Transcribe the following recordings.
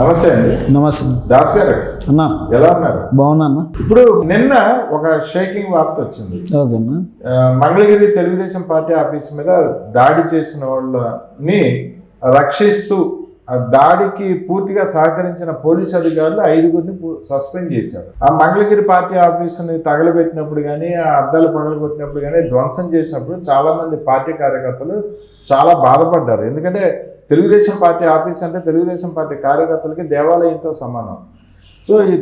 నమస్తే అండి. నమస్తే. దాస్ గారు. అన్న. ఎలా ఉన్నారు? బాగున్నా అన్న. ఇప్పుడు నిన్న ఒక షేకింగ్ వార్త వచ్చింది. మంగళగిరి తెలుగుదేశం పార్టీ ఆఫీస్ మీద దాడి చేసిన వాళ్ళని రక్షిస్తూ ఆ దాడికి పూర్తిగా సహకరించిన పోలీస్ అధికారులు ఐదుగురిని సస్పెండ్ చేశారు. ఆ మంగళగిరి పార్టీ ఆఫీసుని తగలబెట్టినప్పుడు కానీ ఆ అద్దాలు పగలగొట్టినప్పుడు కానీ ధ్వంసం చేసినప్పుడు చాలా మంది పార్టీ కార్యకర్తలు చాలా బాధపడ్డారు. ఎందుకంటే తెలుగుదేశం పార్టీ ఆఫీస్ అంటే తెలుగుదేశం పార్టీ కార్యకర్తలకి దేవాలయంతో సమానం. సో ఈ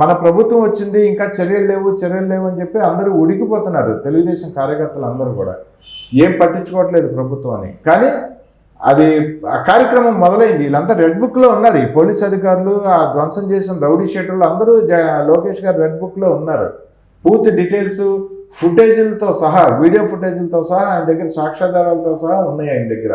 మన ప్రభుత్వం వచ్చింది ఇంకా చర్యలు లేవు చర్యలు లేవు అని చెప్పి అందరూ ఉడికిపోతున్నారు తెలుగుదేశం కార్యకర్తలు అందరూ కూడా. ఏం పట్టించుకోవట్లేదు ప్రభుత్వం అని. కానీ అది ఆ కార్యక్రమం మొదలైంది. వీళ్ళంతా రెడ్ బుక్లో ఉన్నారు. ఈ పోలీస్ అధికారులు ఆ ధ్వంసం చేసిన రౌడీ షేటర్లు అందరూ జ లోకేష్ గారు రెడ్ బుక్లో ఉన్నారు. పూర్తి డీటెయిల్స్ ఫుటేజీలతో సహా వీడియో ఫుటేజీలతో సహా ఆయన దగ్గర సాక్ష్యాధారాలతో సహా ఉన్నాయి ఆయన దగ్గర.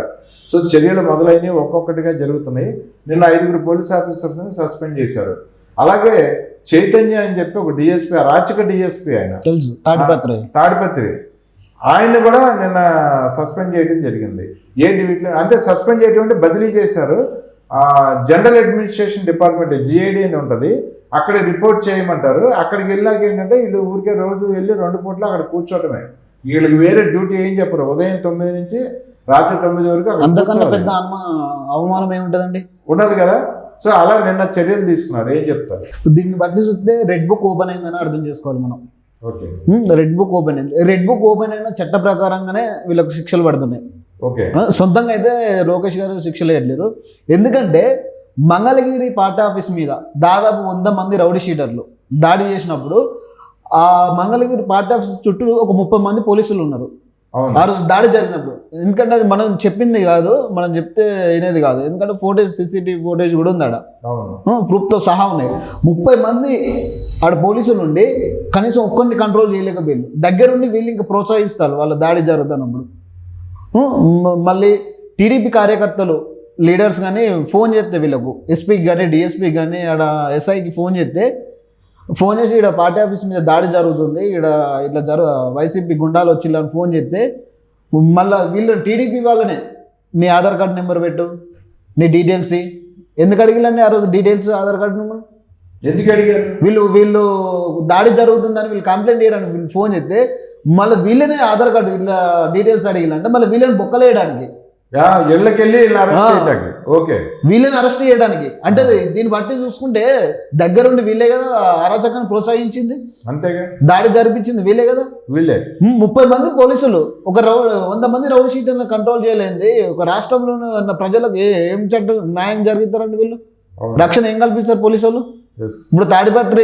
సో చర్యలు మొదలైనవి ఒక్కొక్కటిగా జరుగుతున్నాయి. నిన్న ఐదుగురు పోలీస్ ఆఫీసర్స్ని సస్పెండ్ చేశారు. అలాగే చైతన్య అని చెప్పి ఒక డిఎస్పీ రాచక డిఎస్పీ ఆయన. తెలుసు. తాడిపత్రి ఆయన్ని కూడా నిన్న సస్పెండ్ చేయడం జరిగింది. ఏంటి వీటిలో అంటే సస్పెండ్ చేయడం అంటే బదిలీ చేశారు. ఆ, జనరల్ అడ్మినిస్ట్రేషన్ డిపార్ట్మెంట్ జిఐడి అని ఉంటుంది. అక్కడ రిపోర్ట్ చేయమంటారు. అక్కడికి వెళ్ళాక ఏంటంటే వీళ్ళు ఊరికే రోజు వెళ్ళి రెండు పూట్లు అక్కడ కూర్చోవటమే వీళ్ళకి వేరే డ్యూటీ ఏం చెప్పరు. ఉదయం తొమ్మిది నుంచి రాత్రి తొమ్మిది వరకు అంతకన్నా. పెద్ద అవమానం ఏముంటదండి? ఉన్నది కదా. సో అలా నిన్న చర్యలు తీసుకున్నారు. ఏం చెప్తారు? దీన్ని బట్టి చూస్తే రెడ్ బుక్ ఓపెన్ అయిందని అర్థం చేసుకోవాలి మనం. ఓకే. రెడ్ బుక్ ఓపెన్ అయింది. రెడ్ బుక్ ఓపెన్ అయిన చట్ట ప్రకారంగానే వీళ్ళకు శిక్షలు పడుతున్నాయి. ఓకే. సొంతంగా అయితే లోకేష్ గారు శిక్షలు వేయట్లేరు. ఎందుకంటే మంగళగిరి పార్టీ ఆఫీస్ మీద దాదాపు వంద మంది రౌడీ షీటర్లు దాడి చేసినప్పుడు ఆ మంగళగిరి పార్టీ ఆఫీస్ చుట్టూ ఒక ముప్పై మంది పోలీసులు ఉన్నారు. ఆ రోజు దాడి జరిగినప్పుడు. ఎందుకంటే అది మనం చెప్పింది కాదు మనం చెప్తే వినేది కాదు. ఎందుకంటే ఫోటేజ్ సీసీటీవీ ఫోటేజ్ కూడా ఉంది ఆడ. ప్రూఫ్తో సహా ఉన్నాయి. ముప్పై మంది ఆడ పోలీసులు ఉండి కనీసం ఒక్కరిని కంట్రోల్ చేయలేకపోయింది. దగ్గరుండి వీళ్ళు ఇంకా ప్రోత్సహిస్తారు వాళ్ళ దాడి జరుగుతున్నప్పుడు. మళ్ళీ టీడీపీ కార్యకర్తలు లీడర్స్ కానీ ఫోన్ చేస్తే వీళ్ళకు. ఎస్పీకి కానీ డిఎస్పీకి కానీ ఆడ ఎస్ఐకి ఫోన్ చేస్తే ఫోన్ చేసి ఇక్కడ పార్టీ ఆఫీస్ మీద దాడి జరుగుతుంది ఇక్కడ ఇట్లా జరు వైసీపీ గుండాలు వచ్చిల్లని ఫోన్ చేస్తే మళ్ళీ వీళ్ళు టీడీపీ వాళ్ళనే. నీ ఆధార్ కార్డ్ నెంబర్ పెట్టు నీ డీటెయిల్స్. ఎందుకు అడిగిలండి ఆ రోజు డీటెయిల్స్ ఆధార్ కార్డు నెంబర్? ఎందుకు అడిగారు? వీళ్ళు వీళ్ళు దాడి జరుగుతుందని వీళ్ళు కంప్లైంట్ చేయడానికి వీళ్ళు ఫోన్ చేస్తే మళ్ళీ వీళ్ళనే ఆధార్ కార్డు వీళ్ళ డీటెయిల్స్ అడిగిలంటే మళ్ళీ వీళ్ళని బొక్కలేయడానికి. Yeah, okay. వీళ్ళని అరెస్ట్ చేయడానికి. అంటే దీన్ని బట్టి చూసుకుంటే దగ్గరుండి వీళ్ళే కదా అరాచకాన్ని ప్రోత్సహించింది. అంతేగా? దాడి జరిపించింది వీళ్ళే కదా? వీళ్ళే. ముప్పై మంది పోలీసులు. ఒక రౌ వంద మంది రౌడీ షీటర్లను కంట్రోల్ చేయలేంది. ఒక రాష్ట్రంలో ఉన్న ప్రజలకు ఏ- చట్టం న్యాయం జరుగుతారండి వీళ్ళు? రక్షణ ఏం కల్పిస్తారు పోలీసు వాళ్ళు. ఇప్పుడు తాడిపత్రి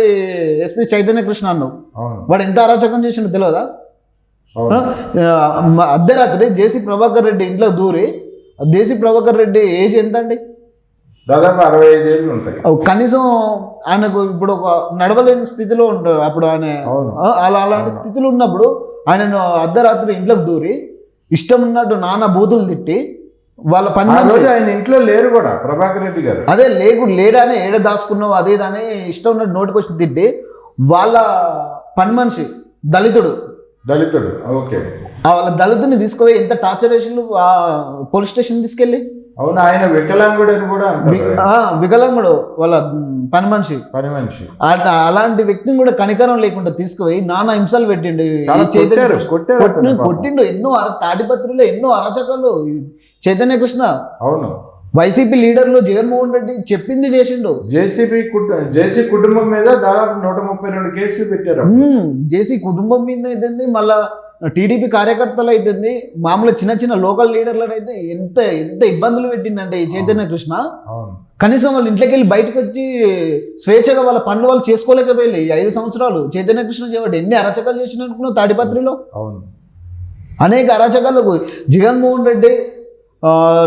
ఎస్పీ చైతన్య కృష్ణ అన్నావు. వాడు ఎంత అరాచకం చేసిండో తెలియదా అర్ధరాత్రి జేసీ ప్రభాకర్ రెడ్డి ఇంట్లో దూరి జేసీ ప్రభాకర్ రెడ్డి ఏజ్ ఎంత అండి దాదాపు అరవై ఐదేళ్ళు ఉంటాయి. కనీసం ఆయనకు ఇప్పుడు ఒక నడవలేని స్థితిలో ఉంటారు. అప్పుడు ఆయన అలా అలాంటి. స్థితిలో ఉన్నప్పుడు ఆయనను అర్ధరాత్రి ఇంట్లోకి దూరి ఇష్టం ఉన్నట్టు నానా బూతులు తిట్టి వాళ్ళ పని ఆయన ఇంట్లో లేరు కూడా ప్రభాకర్ రెడ్డి గారు. అదే లేకు లేడానే ఏడ దాచుకున్నావు అదే దాని ఇష్టం ఉన్నట్టు నోటికి వచ్చి తిట్టి వాళ్ళ పని మనిషి దళితుడు దళితుడు. ఓకే. వాళ్ళ దళితుని తీసుకుపోయి ఎంత టార్చర్ చేసిండు ఆ పోలీస్ స్టేషన్ తీసుకెళ్ళి? అవును ఆయన వికలాంగుడు అని కూడా వికలాంగుడు వాళ్ళ పని మనిషి. పని మనిషి. అలాంటి వ్యక్తిని కూడా కనికరం లేకుండా తీసుకుపోయి నానా హింసలు పెట్టిండు. కొట్టిండు ఎన్నో అర- తాడిపత్రిలో ఎన్నో అరాచకాలు. చైతన్య కృష్ణ. అవును. వైసీపీ లీడర్లు జగన్మోహన్ రెడ్డి చెప్పింది చేసిండు. జేసీబీ కుటుంబ జేసీ కుటుంబం మీద దాదాపు నూట ముప్పై రెండు కేసులు పెట్టారు. జేసీ కుటుంబం మీద అయితుంది మళ్ళా టీడీపీ కార్యకర్తలు అయితుంది మామూలు చిన్న చిన్న లోకల్ లీడర్లను అయితే ఎంత ఎంత ఇబ్బందులు పెట్టిందంటే ఈ చైతన్య కృష్ణ. కనీసం వాళ్ళ ఇంట్లోకి వెళ్ళి బయటకు వచ్చి స్వేచ్ఛగా వాళ్ళ పనులు వాళ్ళు చేసుకోలేకపోయి ఐదు సంవత్సరాలు. చైతన్య కృష్ణ చేయబట్టి ఎన్ని అరాచకాలు చేసిన అనుకున్నావు తాడిపత్రిలో? అవును. అనేక అరాచకాలకు జగన్మోహన్ రెడ్డి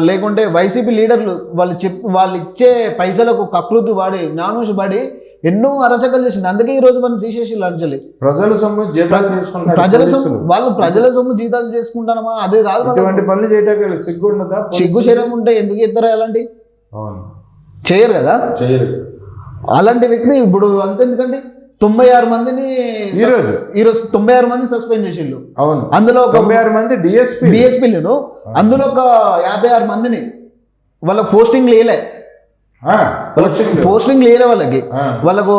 లేకుంటే వైసీపీ లీడర్లు వాళ్ళు చెప్ వాళ్ళు ఇచ్చే పైసలకు కకృతి వాడి నానుషి పడి ఎన్నో అరాచకాలు చేసింది అందుకే ఈ రోజు మనం తీసేసి లంచలి ప్రజల సొమ్ము జీతాలు తీసుకుంటారు ప్రజల. సొమ్ము వాళ్ళు ప్రజల సొమ్ము జీతాలు చేసుకుంటానమా అదే కాదు. ఇటువంటి పనులు చేయడానికి సిగ్గు ఉండదా? సిగ్గు శరీరం ఉంటే ఎందుకు ఇద్దరు అలాంటి? అవును. చేయరు కదా? చేయరు. అలాంటి వ్యక్తి ఇప్పుడు అంత ఎందుకండి తొంభై ఆరు మందిని ఈ రోజు? ఈ రోజు తొంభై ఆరు మంది సస్పెండ్ చేసిండు. అవును. అందులో తొంభై ఆరు మంది డిఎస్పీ డిఎస్పీలను అందులో ఒక యాభై ఆరు మందిని వాళ్ళ పోస్టింగ్ లేలే. పోస్టింగ్ పోస్టింగ్ లేదు వాళ్ళకి. వాళ్ళకు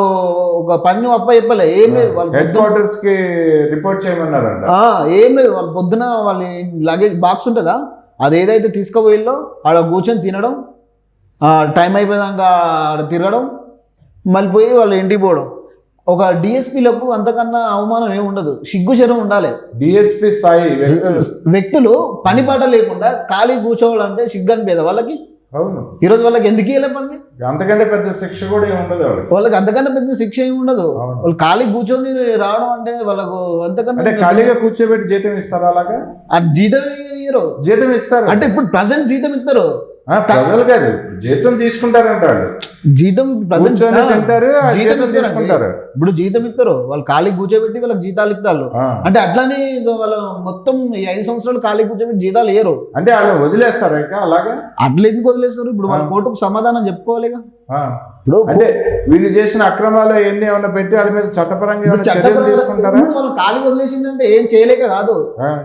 ఒక పని అప్ప చెప్పలే. ఏం లేదు వాళ్ళు హెడ్ క్వార్టర్స్కి రిపోర్ట్ చేయమన్నారంట. ఆ, ఏం లేదు వాళ్ళు పొద్దున వాళ్ళ లగేజ్ బాక్స్ ఉంటుందా? అది ఏదైతే తీసుకుపోయిల్లో ఆడ కూర్చొని తినడం టైం అయిపోయాక ఆడ తిరగడం మళ్ళీ పోయి వాళ్ళ ఇంటికి పోవడం. ఒక డిఎస్పీలకు అంతకన్నా అవమానం ఏమి ఉండదు. సిగ్గు శరం ఉండాలి. డిఎస్పి స్థాయి వ్యక్తులు. వ్యక్తులు. పని పాట లేకుండా ఖాళీ కూర్చోవాలంటే సిగ్గు అనిపేదా వాళ్ళకి అవును. ఈరోజు వాళ్ళకి ఎందుకు ఇవ్వలే పని? అంతకంటే పెద్ద శిక్ష కూడా ఏమి ఉండదు వాళ్ళకి. అంతకన్నా పెద్ద శిక్ష ఏమి ఉండదు. వాళ్ళు ఖాళీ కూర్చొని రావడం అంటే వాళ్ళకు అంతకన్నా అంటే ఖాళీగా కూర్చోబెట్టి జీతం ఇస్తారా అలాగా? జీతం ఇయ్యరు. జీతం ఇస్తారు. అంటే ఇప్పుడు ప్రజెంట్ జీతం ఇస్తారు. ఆ, ప్రజలు కాదు జీతం తీసుకుంటారంట వాళ్ళు జీతం తింటారు జీతం. తీసుకుంటారు ఇప్పుడు జీతం ఇస్తారు వాళ్ళు ఖాళీ కూర్చోబెట్టి వాళ్ళకి జీతాలు ఇస్తారు. అంటే అట్లానే వాళ్ళ మొత్తం ఈ ఐదు సంవత్సరాలు ఖాళీ కూర్చోబెట్టి జీతాలు ఇయ్యరు అంటే వాళ్ళు వదిలేస్తారా ఇక అలాగా అట్లా ఎందుకు వదిలేస్తారు ఇప్పుడు వాళ్ళ. కోర్టుకు సమాధానం చెప్పుకోవాలిగా. ఇప్పుడు అంటే వీళ్ళు చేసిన అక్రమాలు ఎన్ని ఏమన్నా పెట్టి వాళ్ళ మీద చట్టపరంగా ఏమైనా చర్యలు తీసుకుంటారా వాళ్ళు ఖాళీ వదిలేసిందంటే ఏం చేయలేక కాదు.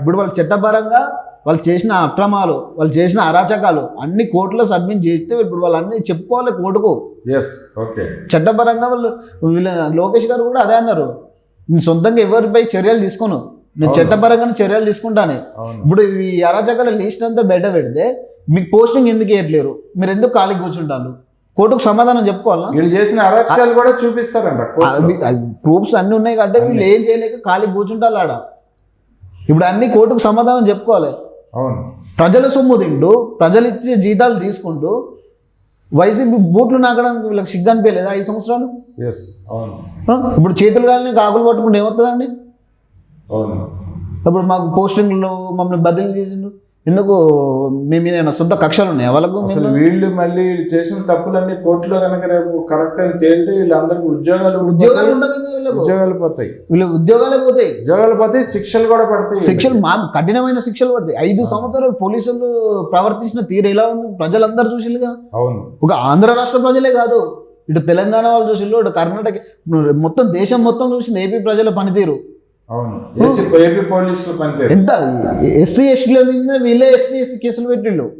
ఇప్పుడు వాళ్ళు చట్టపరంగా వాళ్ళు చేసిన అక్రమాలు వాళ్ళు చేసిన అరాచకాలు అన్ని కోర్టులో సబ్మిట్ చేస్తే ఇప్పుడు వాళ్ళు అన్ని చెప్పుకోవాలి కోర్టుకు. ఎస్ ఓకే చట్టపరంగా వాళ్ళు వీళ్ళ లోకేష్ గారు కూడా అదే అన్నారు. నేను సొంతంగా ఎవరిపై చర్యలు తీసుకోను? నేను అవును. చట్టపరంగానే చర్యలు తీసుకుంటాను. ఇప్పుడు ఈ అరాచకాల లిస్ట్ అంతా బయట పెడితే మీకు పోస్టింగ్ ఎందుకు ఇవ్వట్లేరు మీరు ఎందుకు ఖాళీ కూర్చుంటారు? కోర్టుకు సమాధానం చెప్పుకోవాలా? వీళ్ళు చేసిన అరాచకాలు కూడా చూపిస్తారంట. ప్రూఫ్స్ అన్ని ఉన్నాయి కాబట్టి వీళ్ళు ఏం చేయలేక ఖాళీ కూర్చుంటారు ఆడ. ఇప్పుడు అన్ని కోర్టుకు సమాధానం చెప్పుకోవాలి. అవును. ప్రజల సొమ్ము తింటూ ప్రజలు ఇచ్చే జీతాలు తీసుకుంటూ వైసీపీ బూట్లు నాకడానికి వీళ్ళకి సిగ్గు అనిపించలేదు ఐదు సంవత్సరాలు? ఎస్ అవును? ఇప్పుడు చేతులు కాలని కాకులు పట్టుకుంటే ఏమవుతుందండి అవును. ఇప్పుడు మాకు పోస్టింగ్లు మమ్మల్ని బదిలీ చేసిండు ఎందుకు మీ మీద ఏమైనా సొంత కక్షలు ఉన్నాయా? వాళ్ళకు అసలు వీళ్ళు మళ్ళీ వీళ్ళు చేసిన తప్పులన్నీ కోర్టులో కనుక రేపు కరెక్ట్ అని తేలితే వీళ్ళందరికీ ఉద్యోగాలు ఉద్యోగాలు ఉద్యోగాలు పోతాయి. వీళ్ళు ఉద్యోగాలే పోతాయి. ఉద్యోగాలు పోతాయి శిక్షలు కూడా పడతాయి శిక్షలు మా కఠినమైన శిక్షలు పడతాయి. ఐదు సంవత్సరాలు పోలీసులు ప్రవర్తించిన తీరు ఎలా ఉంది? ప్రజలందరూ చూసిల్లుగా? అవును. ఒక ఆంధ్ర రాష్ట్ర ప్రజలే కాదు ఇటు తెలంగాణ వాళ్ళు చూసిల్లు ఇటు కర్ణాటక మొత్తం దేశం మొత్తం చూసింది ఏపీ ప్రజల పనితీరు. అవును. ఏపీ పోలీసులు పనితీరు ఎంత? ఎస్సీ ఎస్టీల మీద వీళ్ళే ఎస్సీ ఎస్సీ కేసులు పెట్టిళ్ళు.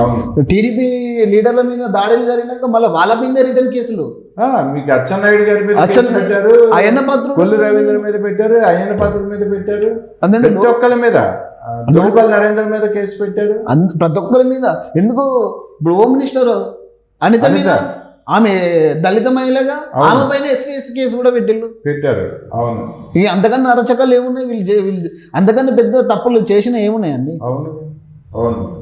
అవును. టీడీపీ లీడర్ల మీద దాడులు జరిగినాక మళ్ళీ వాళ్ళ మీద రిటర్న్ కేసులు. మీకు అచ్చెన్నాయుడు గారి మీద పెట్టారు. అయ్యన్న పాత్రుడు- కొల్లు రవీంద్ర మీద పెట్టారు అయ్యన్న పాత్ర మీద పెట్టారు. ప్రతి ఒక్కరి మీద. ఆ, దొంగపల్లి నరేంద్ర మీద కేసు పెట్టారు. ప్రతి ఒక్కరి మీద. ఎందుకు? ఇప్పుడు హోమ్ మినిస్టర్ అనిత మీద. ఆమె దళిత మహిళగా. ఆమె పైన ఎస్సీ ఎస్సీ కేసు కూడా పెట్టిళ్ళు? పెట్టారు. అవును. ఇక అంతకన్నా అరచకాలు ఏమున్నాయి? వీళ్ళు వీళ్ళు అంతకన్నా పెద్ద తప్పులు చేసిన ఏమున్నాయండి? అవును. అవును.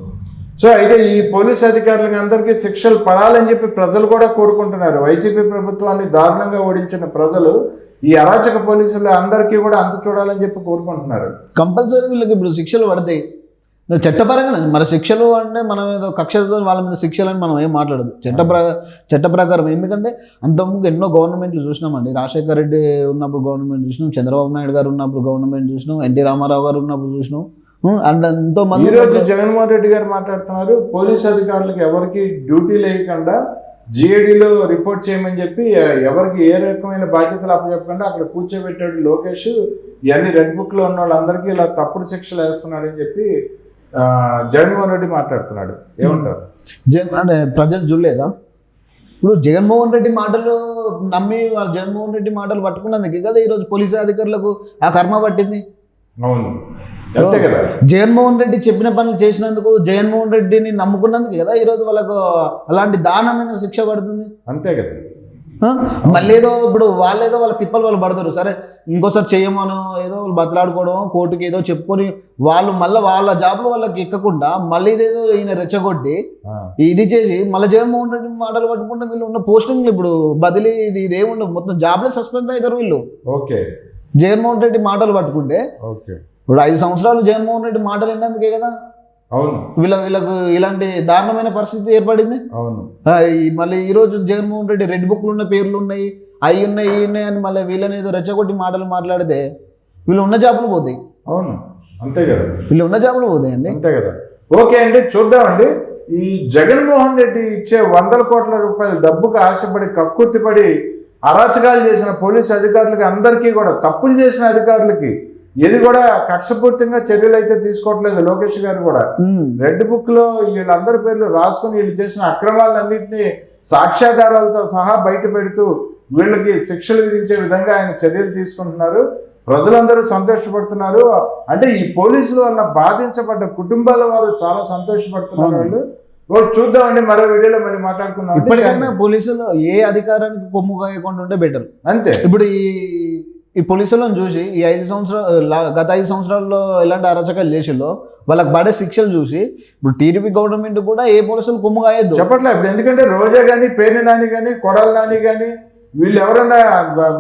సో అయితే ఈ పోలీస్ అధికారులకు అందరికీ శిక్షలు పడాలని చెప్పి ప్రజలు కూడా కోరుకుంటున్నారు. వైసీపీ ప్రభుత్వాన్ని దారుణంగా ఓడించిన ప్రజలు ఈ అరాచక పోలీసులు అందరికీ కూడా అంత చూడాలని చెప్పి కోరుకుంటున్నారు. కంపల్సరీ వీళ్ళకి ఇప్పుడు శిక్షలు పడతాయి. చట్టపరంగా మన శిక్షలు అంటే మనం ఏదో కక్షతో వాళ్ళ మీద శిక్షలు అని మనం ఏం మాట్లాడదు. చట్ట చట్ట ప్రకారం ఎందుకంటే అంతకుముందు ఎన్నో గవర్నమెంట్లు చూసినామండి రాజశేఖర రెడ్డి ఉన్నప్పుడు గవర్నమెంట్ చూసినాం. చంద్రబాబు నాయుడు గారు ఉన్నప్పుడు గవర్నమెంట్ చూసినాం. ఎన్టీ రామారావు గారు ఉన్నప్పుడు చూసినాం. అండ్ ఎంతో మంది రోజు జగన్మోహన్ రెడ్డి గారు మాట్లాడుతున్నారు. పోలీస్ అధికారులకు ఎవరికి డ్యూటీ లేకుండా జిఏడిలో రిపోర్ట్ చేయమని చెప్పి ఎవరికి ఏ రకమైన బాధ్యతలు అప్పచెప్పకుండా అక్కడ కూర్చోబెట్టాడు లోకేష్. ఇవన్నీ రెడ్ బుక్లో ఉన్న వాళ్ళందరికీ ఇలా తప్పుడు శిక్షలు వేస్తున్నాడని చెప్పి జగన్మోహన్ రెడ్డి మాట్లాడుతున్నాడు. ఏమంటారు? జగన్ అంటే ప్రజలు చూడలేదా? ఇప్పుడు జగన్మోహన్ రెడ్డి మాటలు నమ్మి వాళ్ళు జగన్మోహన్ రెడ్డి మాటలు పట్టుకున్నందుకే కదా ఈరోజు పోలీసు అధికారులకు ఆ కర్మ పట్టింది. అవును. అంతే కదా. జగన్మోహన్ రెడ్డి చెప్పిన పనులు చేసినందుకు జగన్మోహన్ రెడ్డిని నమ్ముకున్నందుకు కదా ఈరోజు వాళ్ళకు అలాంటి దారుణమైన శిక్ష పడుతుంది. అంతే కదా? మళ్ళీ ఏదో ఇప్పుడు వాళ్ళేదో వాళ్ళ తిప్పలు వాళ్ళు పడతారు. సరే ఇంకోసారి చేయమను ఏదో వాళ్ళు బతలాడుకోవడం కోర్టుకి ఏదో చెప్పుకొని వాళ్ళు మళ్ళీ వాళ్ళ జాబ్లో వాళ్ళకి ఎక్కకుండా మళ్ళీ ఇదేదో ఈయన రెచ్చగొట్టి ఇది చేసి మళ్ళీ జగన్మోహన్ రెడ్డి మాటలు పట్టుకుంటే వీళ్ళు ఉన్న పోస్టింగ్లు ఇప్పుడు బదిలీ ఇది ఇదేముండవు మొత్తం జాబ్లే సస్పెండ్ అవుతారు వీళ్ళు. ఓకే. జగన్మోహన్ రెడ్డి మాటలు పట్టుకుంటే ఓకే. ఇప్పుడు ఐదు సంవత్సరాలు జగన్మోహన్ రెడ్డి మాటలు విన్నందుకే కదా. అవును. వీళ్ళ వీళ్ళకు ఇలాంటి దారుణమైన పరిస్థితి ఏర్పడింది? అవును. మళ్ళీ ఈ రోజు జగన్మోహన్ రెడ్డి రెడ్ బుక్లు ఉన్న పేర్లు ఉన్నాయి అవి ఉన్నాయి ఇవి ఉన్నాయి అని మళ్ళీ వీళ్ళని ఏదో రెచ్చగొట్టి మాటలు మాట్లాడితే వీళ్ళు ఉన్న జాబులు పోతాయి. అవును. అంతే కదా. వీళ్ళు ఉన్న జాబులు పోతాయండి అంతే కదా. ఓకే అండి చూద్దామండి. ఈ జగన్మోహన్ రెడ్డి ఇచ్చే వందల కోట్ల రూపాయల డబ్బుకు ఆశపడి కక్కుర్తిపడి అరాచకాలు చేసిన పోలీసు అధికారులకి అందరికీ కూడా తప్పులు చేసిన అధికారులకి ఇది కూడా కక్షపూర్తంగా చర్యలు అయితే తీసుకోవట్లేదు లోకేష్ గారు కూడా. రెడ్ బుక్లో వీళ్ళందరి పేర్లు రాసుకుని వీళ్ళు చేసిన అక్రమాలన్నింటినీ సాక్ష్యాధారాలతో సహా బయట పెడుతూ వీళ్ళకి శిక్షలు విధించే విధంగా ఆయన చర్యలు తీసుకుంటున్నారు. ప్రజలందరూ సంతోషపడుతున్నారు. అంటే ఈ పోలీసుల వల్ల బాధించబడ్డ కుటుంబాల వారు చాలా సంతోషపడుతున్నారు వాళ్ళు. చూద్దామండి మరో వీడియోలో మళ్ళీ మాట్లాడుకుందాం ఇప్పటికైనా పోలీసులు ఏ అధికారానికి కొమ్ము కాయకుండా ఉంటే బెటర్. అంతే. ఇప్పుడు ఈ ఈ పోలీసులను చూసి ఈ ఐదు సంవత్సరాలు గత ఐదు సంవత్సరాల్లో ఎలాంటి అరాచకాలు చేసిల్లో వాళ్ళకి పడే శిక్షలు చూసి ఇప్పుడు టీడీపీ గవర్నమెంట్ కూడా ఏ పోలీసులు కొమ్ము కాయొద్దు. చెప్పట్లే ఇప్పుడు ఎందుకంటే రోజా గాని పేర్ని నాని గాని కొడాలి నాని గాని వీళ్ళు ఎవరన్నా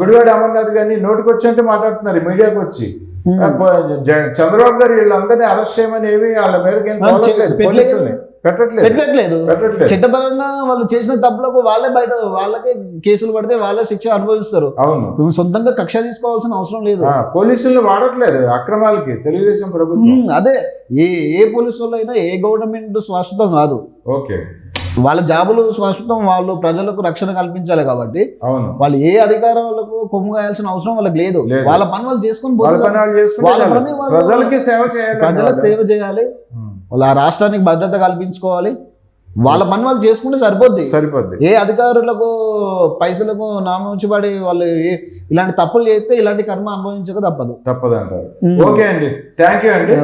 గుడివాడ అమర్నాథ్ గాని నోటికి వచ్చి మాట్లాడుతున్నారు మీడియాకి వచ్చి. చంద్రబాబు గారు వీళ్ళందరినీ అరెస్ట్ చేయమని ఏమి వాళ్ళ మీదకి ఏం. పోలీసుల్ని. పెట్టట్లేదు. చట్టపరంగా వాళ్ళు చేసిన తప్పులకు వాళ్ళే బయట వాళ్ళకే కేసులు పడితే వాళ్ళే శిక్ష అనుభవిస్తారు. అవును. నువ్వు సొంతంగా కక్ష తీసుకోవాల్సిన అవసరం లేదు. ఆ, పోలీసుల్ని వాడట్లేదు అక్రమాలకి తెలుగుదేశం ప్రభుత్వం. అదే ఏ ఏ పోలీసు వాళ్ళు అయినా ఏ గవర్నమెంట్ శాశ్వతం కాదు. ఓకే. వాళ్ళ జాబులు శాశ్వతం వాళ్ళు ప్రజలకు రక్షణ కల్పించాలి కాబట్టి అవును. వాళ్ళు ఏ అధికారాలకు కొమ్ము కాయాల్సిన అవసరం వాళ్ళకి లేదు. వాళ్ళ పని వాళ్ళు చేసుకొని వాళ్ళ పని ప్రజలకి సేవ చేయాలి ప్రజలకు సేవ చేయాలి. వాళ్ళ ఆ రాష్ట్రానికి భద్రత కల్పించుకోవాలి. వాళ్ళ పని వాళ్ళు చేసుకుంటే సరిపోద్ది. సరిపోద్ది. ఏ అధికారులకు పైసలకు నామోచిపడి వాళ్ళు ఇలాంటి తప్పులు చేస్తే ఇలాంటి కర్మ అనుభవించక తప్పదు. తప్పదంటారు. ఉమ్. ఓకే అండి. థ్యాంక్ యూ అండి.